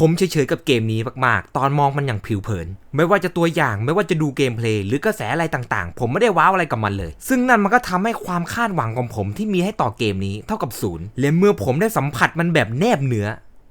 ผมเฉยๆกับเกมนี้มากๆ ตอนมองมันอย่างผิวเผิน ไม่ว่าจะตัวอย่างไม่ว่าจะดูเกมเพลย์หรือกระแสอะไรต่างๆ ผมไม่ได้ว้าวอะไรกับมันเลย ซึ่งนั่นมันก็ทำให้ความคาดหวังของผมที่มีให้ต่อเกมนี้เท่ากับศูนย์และเมื่อผมได้สัมผัสมันแบบแนบเนื้อ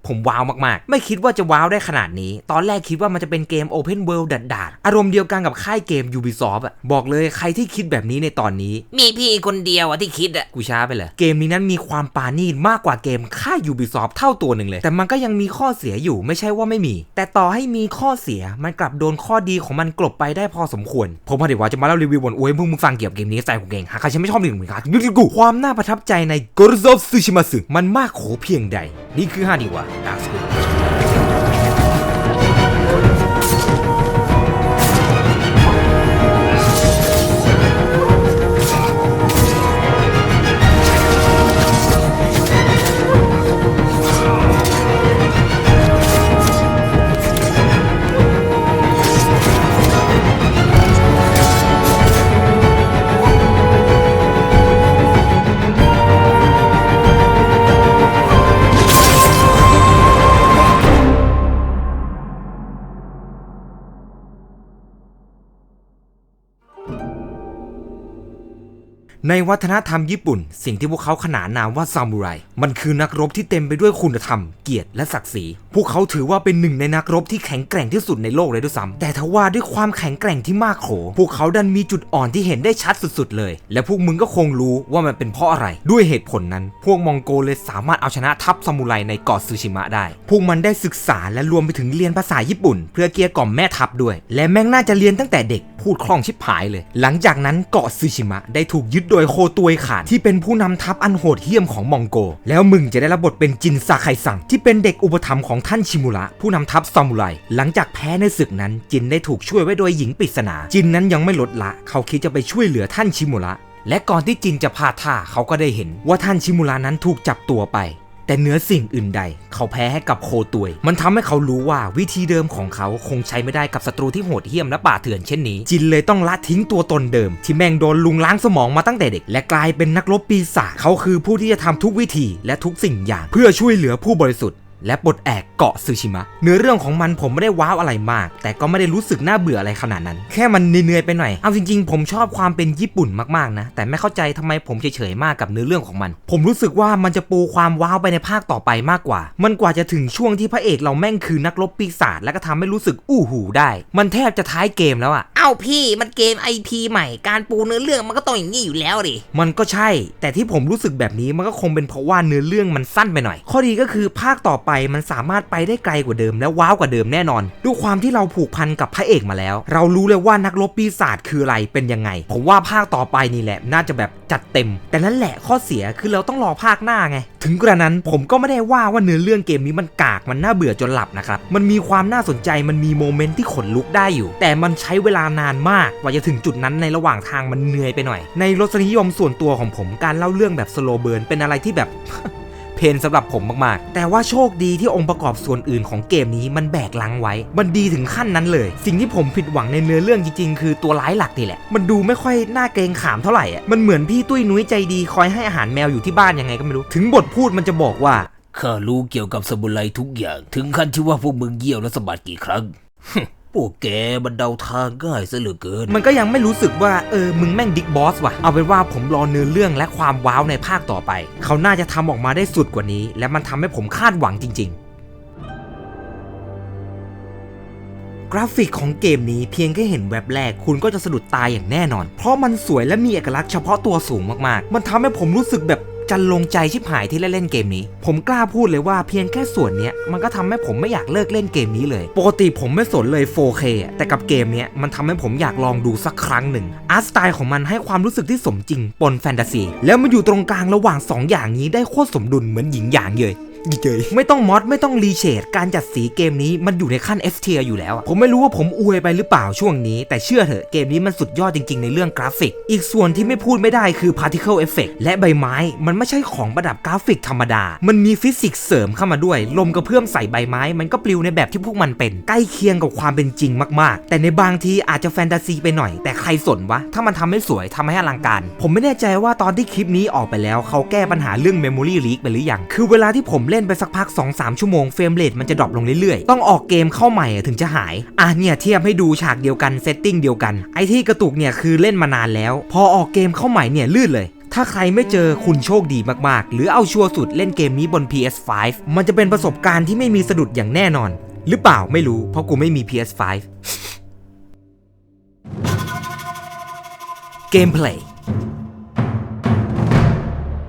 ผมว้าวมากๆ ไม่คิดว่าจะว้าวได้ขนาดนี้ ตอนแรกคิดว่ามันจะเป็นเกม Open World ดัดๆ อารมณ์เดียวกันกับค่ายเกม Ubisoft อะบอกเลยใครที่คิดแบบนี้ในตอนนี้ มีพี่คนเดียวอะที่คิดอะกูช้าไปเลยเกมนี้นั้นมีความปาณีตมากกว่าเกมค่าย Ubisoft เท่าตัวหนึ่งเลย แต่มันก็ยังมีข้อเสียอยู่ไม่ใช่ว่าไม่มี แต่ต่อให้มีข้อเสียมันกลับโดนข้อดีของมันกลบไปได้พอสมควร ผมพอดีว่าจะมาเล่ารีวิวบนอวยมึงมึงฟังเกี่ยวกับเกมนี้ใส่กูเก่งหากใครฉันไม่ชอบหนึ่งเหมือนกันยูทูกูความน่าประทับใจใน Ghost of Tsushima มันมากโขเพียงใด นี่คือห้าดีว่าด ในวัฒนธรรมญี่ปุ่น สิ่งที่พวกเขาขนานนามว่าซามูไร มันคือนักรบที่เต็มไปด้วยคุณธรรม เกียรติและศักดิ์ศรี พวกเขาถือว่าเป็นหนึ่งในนักรบที่แข็งแกร่งที่สุดในโลกเลยด้วยซ้ำแต่ทว่าด้วยความแข็งแกร่งที่มากโข พวกเขาดันมีจุดอ่อนที่เห็นได้ชัดสุดๆเลย และพวกมึงก็คงรู้ว่ามันเป็นเพราะอะไร ด้วยเหตุผลนั้น พวกมองโกเลยสามารถเอาชนะทัพซามูไรในเกาะซูชิมะได้ พวกมันได้ศึกษาและรวมไปถึงเรียนภาษาญี่ปุ่น เพื่อเกลี้ยกล่อมแม่ทัพด้วย และแม่งน่าจะเรียนตั้งแต่เด็ก พูดคล่องชิบหายเลย หลังจากนั้นเกาะซูชิมะได้ถูกยึดโดยโคตัวยขาดที่เป็นผู้นำทัพอันโหดเหี้ยมของมองโก แล้วมึงจะได้รับบทเป็นจินซาไคซังที่เป็นเด็กอุปถัมภ์ของท่านชิมุระ ผู้นำทัพซามูไรหลังจากแพ้ในศึกนั้นจินได้ถูกช่วยไว้โดยหญิงปริศนา จินนั้นยังไม่ลดละ เขาคิดจะไปช่วยเหลือท่านชิมุระและก่อนที่จินจะพาท่าเขาก็ได้เห็นว่าท่านชิมุระนั้นถูกจับตัวไป แต่เหนือสิ่งอื่นใด เขาแพ้ให้กับโคตุย มันทำให้เขารู้ว่าวิธีเดิมของเขาคงใช้ไม่ได้กับศัตรูที่โหดเหี้ยมและป่าเถื่อนเช่นนี้ จินเลยต้องละทิ้งตัวตนเดิม ที่แม่งโดนลุงล้างสมองมาตั้งแต่เด็ก และกลายเป็นนักรบปีศาจเขาคือผู้ที่จะทำทุกวิธีและทุกสิ่งอย่าง เพื่อช่วยเหลือผู้บริสุทธิ์ และปลดแอกเกาะซูชิมะ เนื้อเรื่องของมันผมไม่ได้ว้าวอะไรมาก แต่ก็ไม่ได้รู้สึกน่าเบื่ออะไรขนาดนั้น แค่มันเหนื่อยๆไปหน่อย เอาจริงๆ ผมชอบความเป็นญี่ปุ่นมากๆนะ แต่ไม่เข้าใจทำไมผมเฉยๆมากกับเนื้อเรื่องของมัน ผมรู้สึกว่ามันจะปูความว้าวไปในภาคต่อไปมากกว่า มันกว่าจะถึงช่วงที่พระเอกเราแม่งคือนักรบปีศาจแล้วก็ทำให้รู้สึกอู้หูได้ มันแทบจะท้ายเกมแล้วอะเอ้าพี่มันเกม IP ใหม่ การปูเนื้อเรื่องมันก็ต้องอย่างนี้อยู่แล้วดิ มันก็ใช่ แต่ที่ผมรู้สึกแบบนี้มันก็คงเป็นเพราะว่าเนื้อเรื่องมันสั้นไปหน่อย ข้อดีก็คือภาคต่อไปมันสามารถไปได้ไกลกว่าเดิมและว้าวกว่าเดิมแน่นอนด้วยความที่เราผูกพันกับพระเอกมาแล้ว เรารู้เลยว่านักรบปีศาจคืออะไรเป็นยังไง ผมว่าภาคต่อไปนี่แหละ น่าจะแบบจัดเต็ม แต่นั่นแหละข้อเสียคือเราต้องรอภาคหน้าไง ถึงกระนั้นผมก็ไม่ได้ว่าว่าเนื้อเรื่องเกมนี้มันกากมันน่าเบื่อจนหลับนะครับมันมีความน่าสนใจมันมีโมเมนต์ที่ขนลุกได้อยู่ แต่มันใช้เวลานานมากกว่าจะถึงจุดนั้นในระหว่างทางมันเหนื่อยไปหน่อย ในรสนิยมส่วนตัวของผมการเล่าเรื่องแบบสโลเบิร์นเป็นอะไรที่แบบ เพนสำหรับผมมากๆ แต่ว่าโชคดีที่องค์ประกอบส่วนอื่นของเกมนี้มันแบกลังไว้ มันดีถึงขั้นนั้นเลย สิ่งที่ผมผิดหวังในเนื้อเรื่องจริงๆ คือตัวร้ายหลักนี่แหละ มันดูไม่ค่อยน่าเกรงขามเท่าไหร่อะ มันเหมือนพี่ตุ้ยนุ้ยใจดีคอยให้อาหารแมวอยู่ที่บ้านยังไงก็ไม่รู้ ถึงบทพูดมันจะบอกว่าข้ารู้เกี่ยวกับสมุไรทุกอย่าง ถึงขั้นที่ว่าพวกมึงเยี่ยวและสะบัดกี่ครั้ง พวกแกมันเดาทางง่ายซะเหลือเกิน มันก็ยังไม่รู้สึกว่าเออมึงแม่งดิกบอสว่ะ เอาเป็นว่าผมรอเนื้อเรื่องและความว้าวในภาคต่อไป เขาน่าจะทำออกมาได้สุดกว่านี้ และมันทำให้ผมคาดหวังจริงๆกราฟิกของเกมนี้เพียงแค่เห็นแว็บแรกคุณก็จะสะดุดตายอย่างแน่นอน เพราะมันสวยและมีเอกลักษณ์เฉพาะตัวสูงมากๆ มันทำให้ผมรู้สึกแบบ จันลงใจชิบหายที่เล่นเกมนี้ ผมกล้าพูดเลยว่าเพียงแค่ส่วนเนี้ยมันก็ทำให้ผมไม่อยากเลิกเล่นเกมนี้เลย ปกติผมไม่สนเลย 4K แต่กับเกมเนี้ยมันทำให้ผมอยากลองดูสักครั้งหนึ่งอาร์ตสไตล์ของมันให้ความรู้สึกที่สมจริงปนแฟนตาซีแล้วมันอยู่ตรงกลางระหว่าง 2 อย่างนี้ได้โคตรสมดุลเหมือนหญิงอย่างเลย ดีเจยไม่ต้องมอดไม่ต้องรีเชดการจัดสีเกมนี้มันอยู่ในขั้น S tier อยู่แล้ว ผมไม่รู้ว่าผมอวยไปหรือเปล่าช่วงนี้ แต่เชื่อเถอะเกมนี้มันสุดยอดจริง ๆ ในเรื่องกราฟิก อีกส่วนที่ไม่พูดไม่ได้คือ particle effect และใบไม้ มันไม่ใช่ของประดับกราฟิกธรรมดา มันมีฟิสิกส์เสริมเข้ามาด้วย ลมกระเพื่อมใส่ใบไม้ มันก็ปลิวในแบบที่พวกมันเป็น ใกล้เคียงกับความเป็นจริงมากๆ แต่ในบางทีอาจจะแฟนตาซีไปหน่อย แต่ใครสนวะ ถ้ามันทำให้สวยทำให้อลังการ ผมไม่แน่ใจว่าตอนที่คลิปนี้ออกไปแล้วเขาแก้ปัญหาเรื่อง memory leak ไปหรือยัง คือเวลาที่ผมเลเล่นไปสักพัก 2-3 ชั่วโมงเฟรมเรทมันจะดรอปลงเรื่อยๆ ต้องออกเกมเข้าใหม่ถึงจะหาย อะเนี่ยเทียบให้ดูฉากเดียวกันเซตติ้งเดียวกัน ไอที่กระตุกเนี่ยคือเล่นมานานแล้ว พอออกเกมเข้าใหม่เนี่ยลื่นเลยถ้าใครไม่เจอคุณโชคดีมากๆ หรือเอาชัวร์สุดเล่นเกมนี้บน PS5 มันจะเป็นประสบการณ์ที่ไม่มีสะดุดอย่างแน่นอน หรือเปล่าไม่รู้ เพราะกูไม่มี PS5 เกม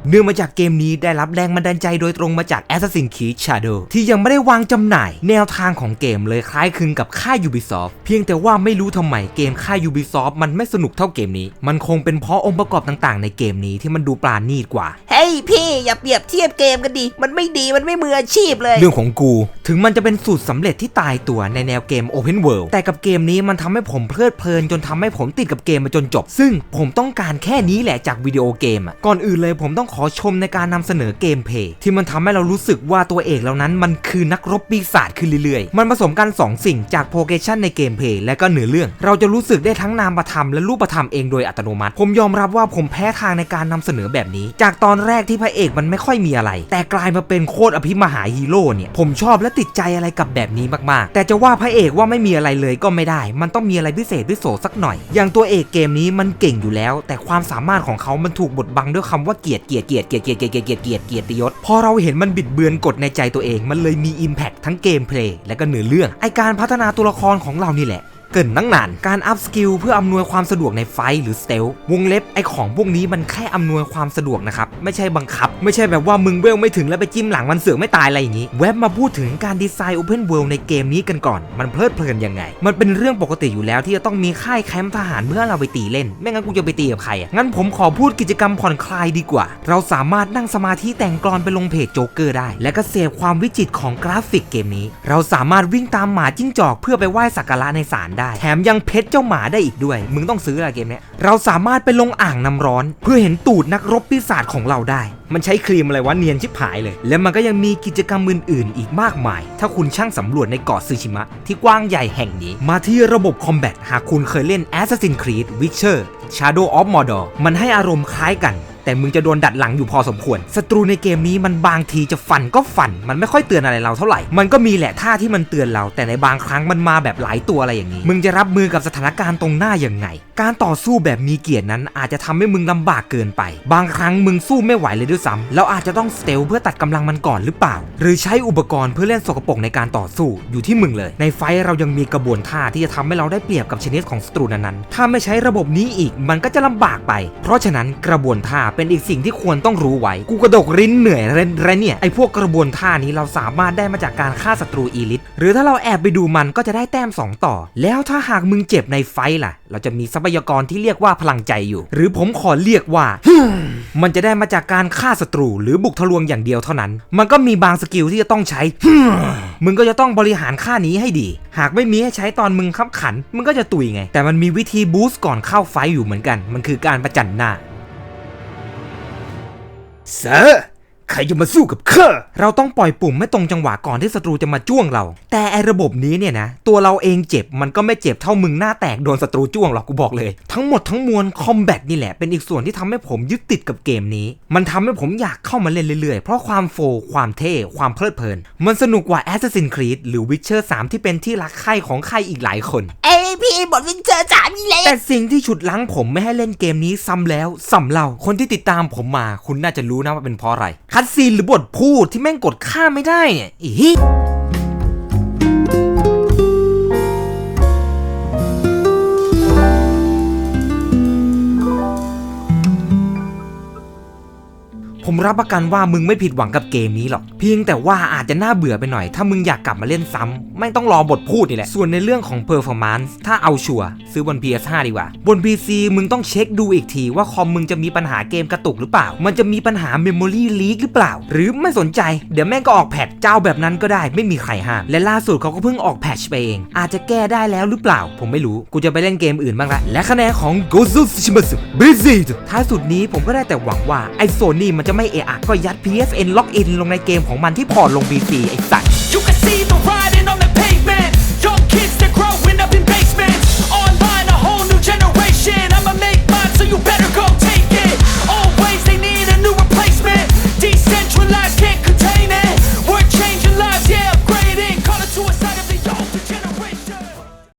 เนื่องมาจากเกมนี้ได้รับแรงบันดาลใจโดยตรงมาจาก Assassin's Creed Shadow ที่ยังไม่ได้วางจำหน่าย แนวทางของเกมเลยคล้ายคลึงกับค่าย Ubisoft เพียงแต่ว่าไม่รู้ทำไมเกมค่าย Ubisoft มันไม่สนุกเท่าเกมนี้ มันคงเป็นเพราะองค์ประกอบต่างๆ ในเกมนี้ที่มันดูปราณีตกว่า ฮ้ยพี่อย่าเปรียบเทียบเกมกันดิ มันไม่ดีมันไม่มืออาชีพเลย เรื่องของกู ถึงมันจะเป็นสูตรสำเร็จที่ตายตัวในแนวเกม Open World แต่กับเกมนี้มันทำให้ผมเพลิดเพลินจนทำให้ผมติดกับเกมมาจนจบ ซึ่งผมต้องการแค่นี้แหละจากวิดีโอเกมอะก่อนอื่นเลยผมต้องขอชมในการนำเสนอเกมเพย์ที่มันทำให้เรารู้สึกว่าตัวเอกเหล่านั้นมันคือนักรบปีศาจขึ้นเรื่อยๆ มันผสมกันสองสิ่งจากโปรเกชันในเกมเพย์และก็เนื้อเรื่อง เราจะรู้สึกได้ทั้งนามธรรมและรูปธรรมเองโดยอัตโนมัติ ผมยอมรับว่าผมแพ้ทางในการนำเสนอแบบนี้ จากตอนแรกที่พระเอกมันไม่ค่อยมีอะไร แต่กลายมาเป็นโคตรอภิมหาฮีโร่เนี่ยผมชอบและติดใจอะไรกับแบบนี้มากๆ แต่จะว่าพระเอกว่าไม่มีอะไรเลยก็ไม่ได้ มันต้องมีอะไรพิเศษพิโสสักหน่อย อย่างตัวเอกเกมนี้มันเก่งอยู่แล้ว แต่ความสามารถของเขามันถูกบดบังด้วยคำว่าเกียรติเกียรติเกียรติเกียรติเกียรติเกียรติเกียรติเกียรติเกียรติยศพอเราเห็นมันบิดเบือนกฎในใจตัวเองมันเลยมี Impact ทั้งเกมเพลย์และก็เนื้อเรื่องไอการพัฒนาตัวละครของเรานี่แหละ เกินตั้งนาน การอัพสกิลเพื่ออำนวยความสะดวกในไฟหรือสเตลวงเล็บไอของพวกนี้มันแค่อำนวยความสะดวกนะครับ ไม่ใช่บังคับ ไม่ใช่แบบว่ามึงเวลไม่ถึงแล้วไปจิ้มหลังมันเสือกไม่ตายอะไรอย่างนี้ แว็บมาพูดถึงการดีไซน์โอเพนเวิลด์ในเกมนี้กันก่อน มันเพลิดเพลินยังไง มันเป็นเรื่องปกติอยู่แล้วที่จะต้องมีค่ายแคมป์ทหารเพื่อเราไปตีเล่น ไม่งั้นกูจะไปตีกับใครอะงั้นผมขอพูดกิจกรรมผ่อนคลายดีกว่า เราสามารถนั่งสมาธิแต่งกลอนไปลงเพจโจ๊กเกอร์ได้ และก็เสพความวิจิตรของกราฟิกเกมนี้ เราสามารถวิ่งตามหมาจิ้งจอกเพื่อไปไหว้สักการะในศาลได้แถมยังเพชรเจ้าหมาได้อีกด้วย มึงต้องซื้อละเกมเนี้ยเราสามารถไปลงอ่างน้ำร้อน เพื่อเห็นตูดนักรบปีศาจของเราได้ มันใช้ครีมอะไรวะเนียนชิบหายเลย และมันก็ยังมีกิจกรรมอื่นๆ อีกมากมาย ถ้าคุณช่างสำรวจในเกาะซูชิมะที่กว้างใหญ่แห่งนี้ มาที่ระบบคอมแบทหากคุณเคยเล่น Assassin's Creed Witcher Shadow of Mordor มันให้อารมณ์คล้ายกัน แต่มึงจะโดนดัดหลังอยู่พอสมควรศัตรูในเกมนี้มันบางทีจะฟันก็ฟัน มันไม่ค่อยเตือนอะไรเราเท่าไหร่ มันก็มีแหละท่าที่มันเตือนเรา แต่ในบางครั้งมันมาแบบหลายตัวอะไรอย่างนี้ มึงจะรับมือกับสถานการณ์ตรงหน้ายังไง การต่อสู้แบบมีเกียรตินั้นอาจจะทำให้มึงลำบากเกินไป บางครั้งมึงสู้ไม่ไหวเลยด้วยซ้ำแล้วอาจจะต้องสเตลเพื่อตัดกำลังมันก่อนหรือเปล่า หรือใช้อุปกรณ์เพื่อเล่นสกปรกในการต่อสู้อยู่ที่มึงเลย ในไฟเรายังมีกระบวนท่าที่จะทำให้เราได้เปรียบกับชนิดของศัตรูนั้นๆถ้าไม่ใช้ระบบนี้อีกมันก็จะลำบากไป เพราะฉะนั้นกระบวนท่าเป็นอีกสิ่งที่ควรต้องรู้ไว้ กูกระดกริ้นเหนื่อยเรนไรเนี่ยไอพวกกระบวนท่านี้เราสามารถได้มาจากการฆ่าศัตรูอีลิทหรือถ้าเราแอบไปดูมันก็จะได้แต้ม 2 ต่อ แล้วถ้าหากมึงเจ็บในไฟล่ะ เราจะมีทรัพยากรที่เรียกว่าพลังใจอยู่ หรือผมขอเรียกว่ามันจะได้มาจากการฆ่าศัตรูหรือบุกทะลวงอย่างเดียวเท่านั้น มันก็มีบางสกิลที่จะต้องใช้ มึงก็จะต้องบริหารค่านี้ให้ดี หากไม่มีให้ใช้ตอนมึงขับขัน มึงก็จะตุยไง แต่มันมีวิธีบูสต์ก่อนเข้าไฟอยู่เหมือนกัน มันคือการประจันหน้า เซอร์ใครจะมาสู้กับข้า เราต้องปล่อยปุ่มไม่ตรงจังหวะก่อนที่ศัตรูจะมาจ้วงเรา แต่ไอระบบนี้เนี่ยนะ ตัวเราเองเจ็บมันก็ไม่เจ็บเท่ามึงหน้าแตกโดนศัตรูจ้วงหรอกกูบอกเลย ทั้งหมดทั้งมวลคอมแบทนี่แหละเป็นอีกส่วนที่ทำให้ผมยึดติดกับเกมนี้ มันทำให้ผมอยากเข้ามาเล่นเรื่อยๆ เพราะความโฟร์ความเท่ ความเพลิดเพลิน มันสนุกกว่า Assassin's Creed หรือ Witcher 3 ที่เป็นที่รักใคร่ของใครอีกหลายคน พี่บทวินเจอร์สามอีกแล้วแต่สิ่งที่ฉุดลั้งผมไม่ให้เล่นเกมนี้ซ้ำแล้วซ้ำเล่าคนที่ติดตามผมมา คุณน่าจะรู้นะว่าเป็นเพราะอะไรคัดซีนหรือบทพูดที่แม่งกดข้ามไม่ได้เนี่ยอี ผมรับประกันว่ามึงไม่ผิดหวังกับเกมนี้หรอก เพียงแต่ว่าอาจจะน่าเบื่อไปหน่อย ถ้ามึงอยากกลับมาเล่นซ้ำไม่ต้องรอบทพูดนี่แหละ ส่วนในเรื่องของ performance ถ้าเอาชัวร์ซื้อบน PS5 ดีกว่า บน PC มึงต้องเช็คดูอีกทีว่าคอมมึงจะมีปัญหาเกมกระตุกหรือเปล่า มันจะมีปัญหา memory leak หรือเปล่า หรือไม่สนใจ เดี๋ยวแม่งก็ออกแพทเจ้าแบบนั้นก็ได้ ไม่มีใครห้าม และล่าสุดเขาก็เพิ่งออกแพทชไปเอง อาจจะแก้ได้แล้วหรือเปล่า ผมไม่รู้ กูจะไปเล่นเกมอื่นบ้างละ และคะแนนของ Ghost of Tsushima Blizzard ท้ายสุดนี้ผมก็ได้แต่หวังว่าไอโซนี่มันจะไม่เอะอะก็ยัด PSN ล็อกอินลงในเกมของมันที่พอร์ตลง PC ไอสัต